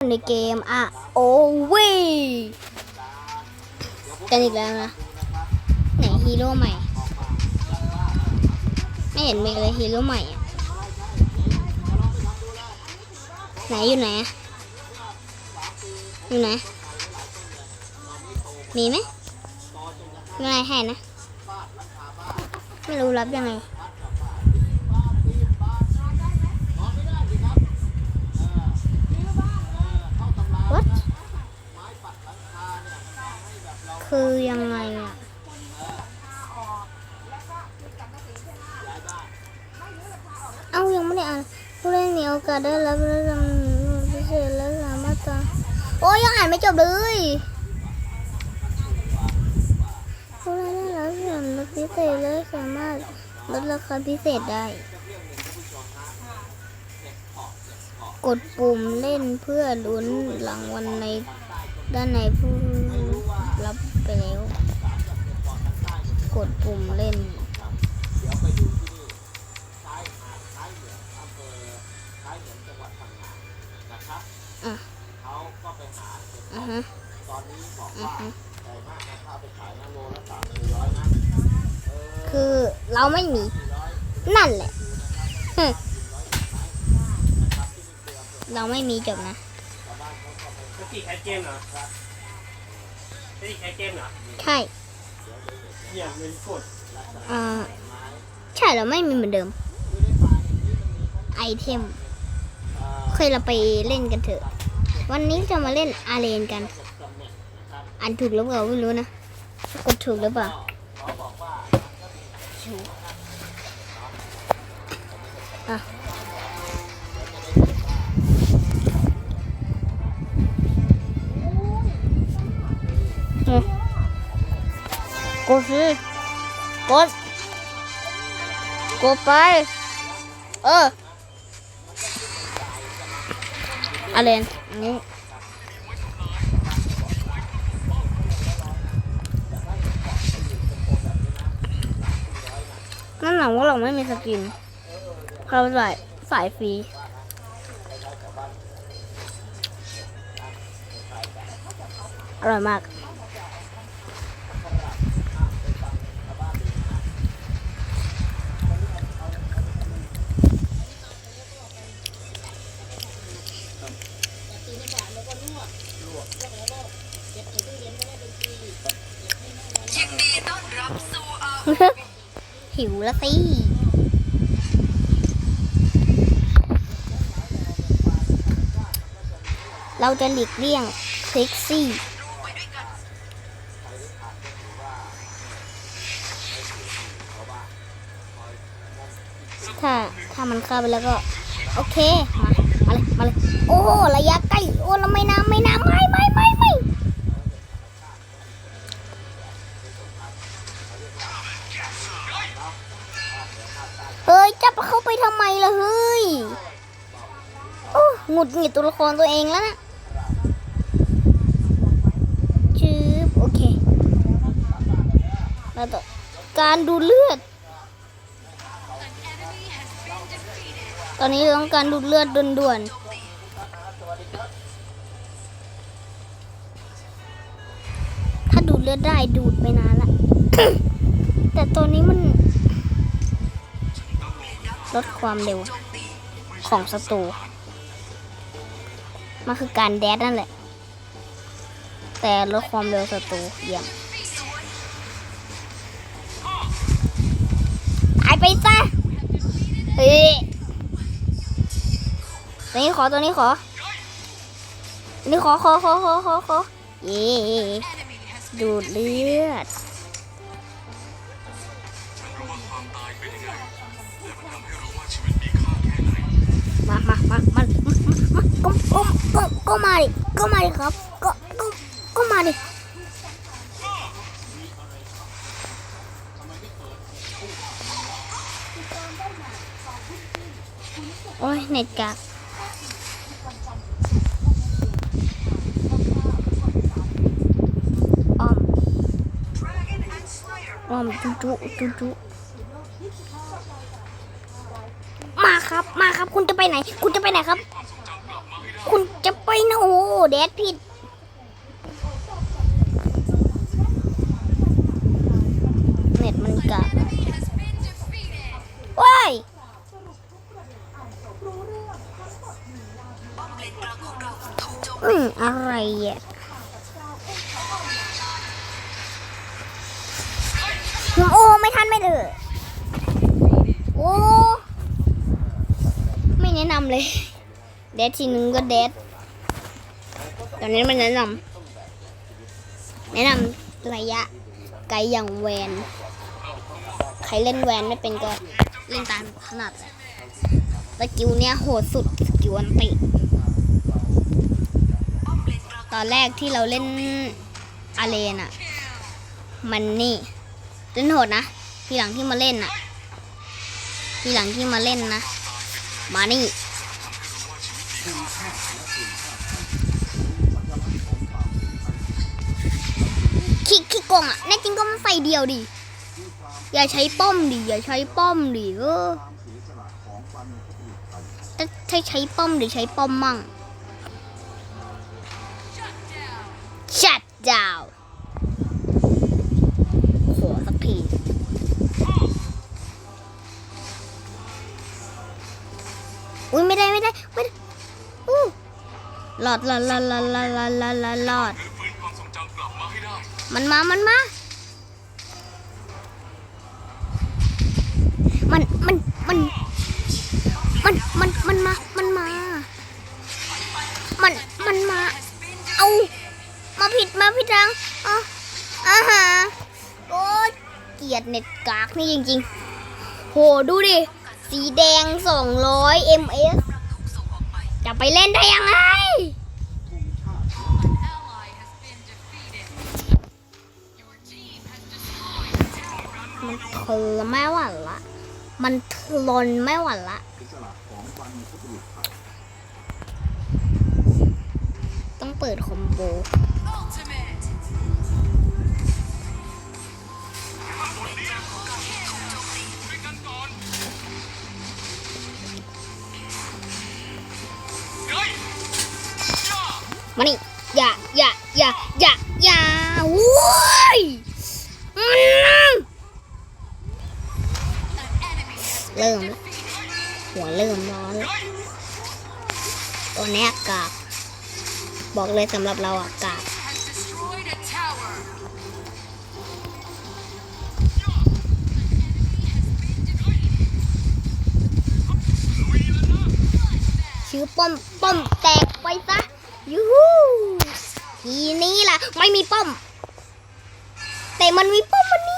ในเกมอะโอวีกันอีกแล้วนะ ไหนฮีโร่ใหม่ ไม่เห็นมีเลยฮีโร่ใหม่ ไหนอยู่ไหน อยู่ไหน มีไหมมีอะไรให้นะ ไม่รู้รับยังไง What คือยังไงอะเอายังไม่ได้อ่านผู้เล่นมีโอกาสได้รับรางวัลพิเศษและสามารถตาโอ้ยยังอ่านไม่จบเลยผู้เล่นได้รับส่วนลดพิเศษและสามารถลดราคาพิเศษได้ ก ดปุ่มเล่นเพื่อลุ้นรางวัลในด้านในผู้รับไปแล้ว กดปุ่มเล่นอะอะฮะอะฮะคือเราไม่มีนั่นแหละฮึ เราไม่มีจบนะสติแคสเกมเหรอสติแคสเกมเหรอ ใช่เยี่ยมเลยกดอ่าใช่เราไม่มีเหมือนเดิม ไอเทม เคยเราไปเล่นกันเถอะ วันนี้จะมาเล่นอาเรนกันอ่านถูกหรือเปล่าไม่รู้นะ กดถูกหรือเปล่าอะ กดสิกดกดไป เอออะไรนนี้นั่นหลังว่าเราไม่มีสกินเราใส่สายฟรีอร่อยมาก หิวแล้วสิเราจะหลีกเลี่ยงคลิกซี่ถ้าถ้ามันเข้าไปแล้วก็ โอเค มา มาเลย มาเลย โอ้ ระยะใกล้ โอ้แล้วไม่น้ำไม่น้ำไม่ ดหงิดตัวละครตัวเองแล้วนะชืบโอเคแล้วต่อการดูเลือด ตอนนี้เราต้องการดูเลือดด่วนๆ ถ้าดูเลือดได้ดูดไปนานละ แต่ตัวนี้มันลดความเร็วของศัตรู มันคือการแดดนั่นแหละ แต่ลดความเร็วศัตรูเยี่ยมตายไปซะเฮ้ยตัวนี้ขอตัวนี้ขอตัวนี้ขอขอขอขอขอขอเย่ดูดเลือดมามามามามามาก็ก็ก็ก็มาดิก็มาดิครับ ก็ก็ก็มาดิโอ้ยเน็ตกากอ้อมอ้อมจุจุจุ ครับ มาครับ คุณจะไปไหน คุณจะไปไหนครับ คุณจะไปนะโอ้แดดผิดเน็ตมันกลับว้ายอืมอะไรอะโอ้ไม่ทันไม่เถอะโอ้ ไม่ แนะนำเลย เดททีนึงก็เดทตอนนี้มันแนะนำแนะนำระยะไกลอย่างแวน ใครเล่นแวนไม่เป็นก็เล่นตามถนัดแหละสกิลเนี้ยโหดสุดสกิลอันติ ตอนแรกที่เราเล่นอาเลนอะมันนี่เล่นโหดนะ ทีหลังที่มาเล่นอะทีหลังที่มาเล่นนะ มานี่คิกคิกกงอะแน่จริงก็มันใส่เดียวดิ อย่าใช้ป้อมดิ อย่าใช้ป้อมดิเออถ้าใช้ป้อมดิใช้ป้อมมั่งชัด ลอดหลอดหลอดหลอดหลอดหลอดหลอดหลอดหลอดมันมา มันมา มัน มัน มัน มัน มัน มันมา มันมา มัน มันมา เอา มาผิด มาผิดทางอ๋ออาฮะโอ้ยเกียดเน็ตกากนี่จริงๆ โห ดูดิ สีแดง 200 ms จะไปเล่นได้ยังไง มันทนไม่ไหวละ มันทนไม่ไหวละต้องเปิดคอมโบมานี่อย่าอย่าอย่าอย่าอย่าว้ยอืม เริ่มแล้วหัวเริ่มร้อนตัวนี้อากาบอกเลยสำหรับเราอากาศ destroyed a tower. ชื่อป้อมป้อมแตกไปซะยูฮูทีนี้ล่ะ ไม่มีป้อม แต่มันมีป้อมมันนี่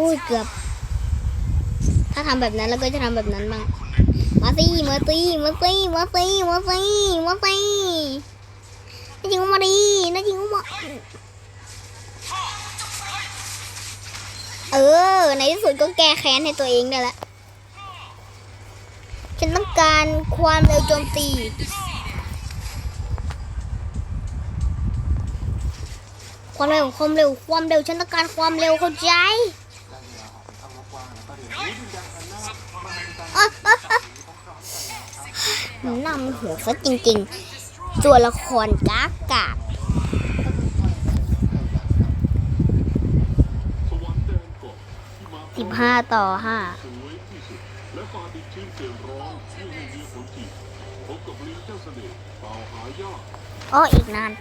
โอ้ยเกือบ ถ้าทำแบบนั้นเราก็จะทำแบบนั้นบ้าง มาสิมาสิมาสิมาสิมาสิมาสิน่าจริงก็มาดีน่าจริงก็มาเออ ในที่สุดก็แก้แค้นให้ตัวเองได้ล้วฉันต้องการความเร็วโจมตีความเร็วความเร็วความเร็วฉันต้องการความเร็วเข้าใจ มันหัวฟดจริงๆ ตัวละครกากาบสิบห้าต่อห้าอ๋ออีกนาน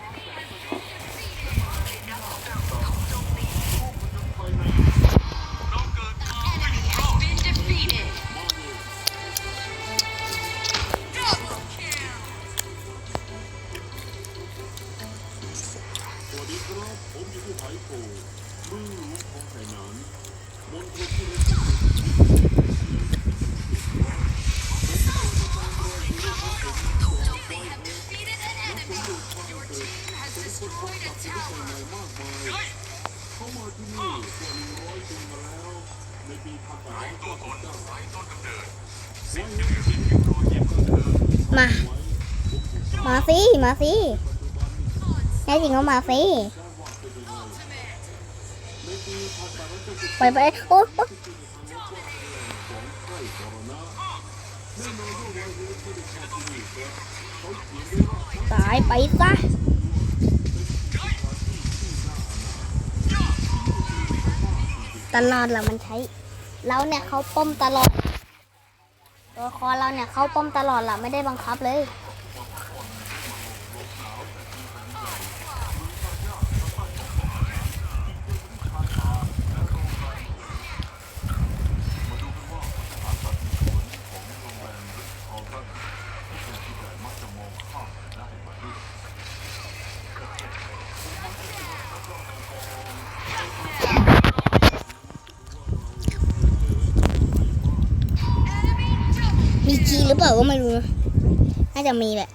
มาสิแน่จริงก็มาสิไปไปโอ้โอ้ของไข้กรณะแน่นอนว่าไวรัสไม่ได้เข้าตายไปซะตลอดแหละมันใช้ เราเนี่ยเขาป้มตลอด ตัวคอเราเนี่ยเขาป้มตลอดแหละไม่ได้บังคับเลย มีหรือเปล่าก็ไม่รู้น่าจะมีแหละ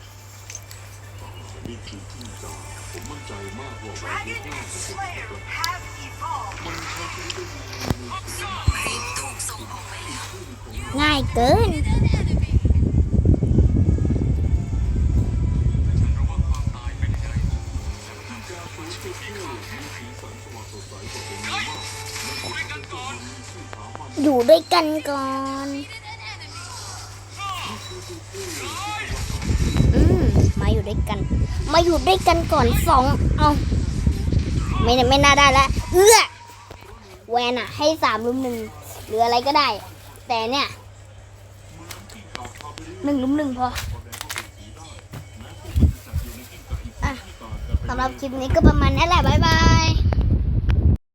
ง่ายเกินอยู่ด้วยกันก่อน อืม มา อยู่ด้วยกัน มาอยู่ด้วยกันก่อนสองเอาไม่ไม่น่าได้ละเอื้อแวนอะให้สามลุมหนึ่งหรืออะไรก็ได้ แต่เนี่ยหนึ่งลุมหนึ่งพออสำหรับคลิปนี้ก็ประมาณนี้แหละ บ๊ายบาย